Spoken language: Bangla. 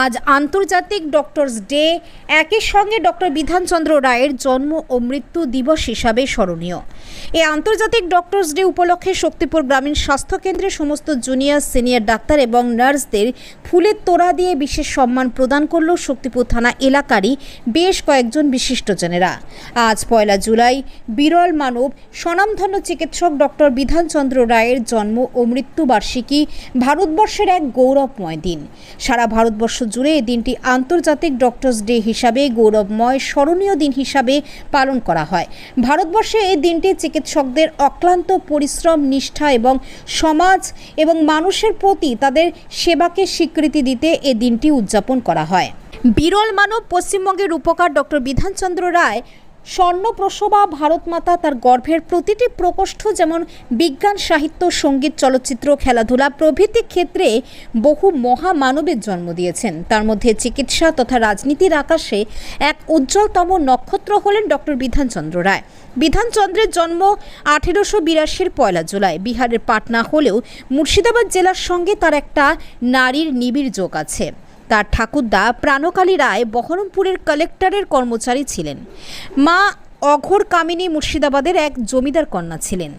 আজ আন্তর্জাতিক ডক্টরস ডে। একই সঙ্গে ডক্টর বিধানচন্দ্র রায়ের জন্ম ও মৃত্যু দিবস হিসাবে স্মরণীয়। এই আন্তর্জাতিক ডক্টরস ডে উপলক্ষে শক্তিপুর গ্রামীণ স্বাস্থ্য কেন্দ্রে সমস্ত জুনিয়র, সিনিয়র ডাক্তার এবং নার্সদের ফুলের তোড়া দিয়ে বিশেষ সম্মান প্রদান করল শক্তিপুর থানা এলাকারই বেশ কয়েকজন বিশিষ্টজনেরা। আজ পয়লা জুলাই বিরল মানব স্বনামধন্য চিকিৎসক ডক্টর বিধানচন্দ্র রায়ের জন্ম ও মৃত্যুবার্ষিকী ভারতবর্ষের এক গৌরবময় দিন। সারা ভারতবর্ষ জুড়ে দিনটি আন্তর্জাতিক ডক্টরস ডে হিসাবে গৌরবময়, স্মরণীয় দিন হিসাবে পালন করা হয়। ভারতবর্ষে এই দিনটি চিকিৎসকদের অক্লান্ত পরিশ্রম, নিষ্ঠা এবং সমাজ এবং মানুষের প্রতি তাদের সেবাকে স্বীকৃতি দিতে এ দিনটি উদযাপন করা হয়। বিরল মানব পশ্চিমবঙ্গের উপকার ডক্টর বিধানচন্দ্র রায় স্বর্ণপ্রসবা ভারত মাতা তার গর্ভের প্রতিটি প্রকোষ্ঠ যেমন বিজ্ঞান, সাহিত্য, সংগীত, চলচ্চিত্র, খেলাধুলা প্রভৃতি ক্ষেত্রে বহু মহামানবের জন্ম দিয়েছেন। তার মধ্যে চিকিৎসা তথা রাজনীতির আকাশে এক উজ্জ্বলতম নক্ষত্র হলেন ডক্টর বিধানচন্দ্র রায়। বিধানচন্দ্রের জন্ম আঠেরোশো বিরাশির পয়লা জুলাই। বিহারের পাটনা হলেও মুর্শিদাবাদ জেলার সঙ্গে তার একটা নারীর নিবিড় যোগ আছে। তার ঠাকুরদা প্রাণকালী রায় বহরমপুরের কালেক্টরের কর্মচারী ছিলেন। মা অঘর কামিনী মুর্শিদাবাদের এক জমিদার কন্যা ছিলেন।